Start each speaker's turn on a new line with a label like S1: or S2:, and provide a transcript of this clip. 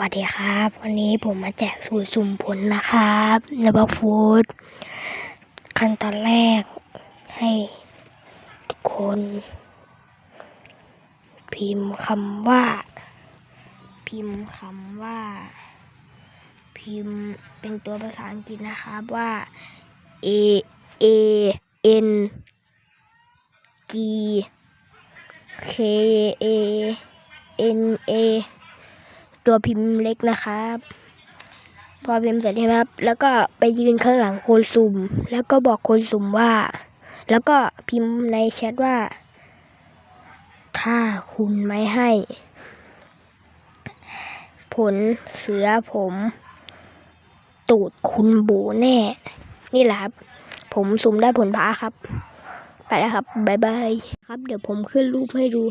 S1: วัสดีครับ วันนี้ผมมาแจกสูตรสุ่มผลนะครับในบล็อกฟูดขั้นตอนแรกให้ทุกคน พิมพ์คำว่า พิมพ์คำว่า พิมพ์เป็นตัวภาษาอังกฤษนะครับว่า A A N G K A N A ตัวพิมพ์เล็กนะครับ พอพิมพ์เสร็จใช่ไหมครับ แล้วก็ไปยืนข้างหลังคนสุ่ม แล้วก็บอกคนสุ่มว่า แล้วก็พิมพ์ในแชทว่า ถ้าคุณไม่ให้ ผลเสือผม ตูดคุณโบแน่ นี่แหละครับ ผมสุ่มได้ผลพระครับ ไปแล้วครับ บ๊ายบาย ครับ เดี๋ยวผมขึ้นรูปให้ดู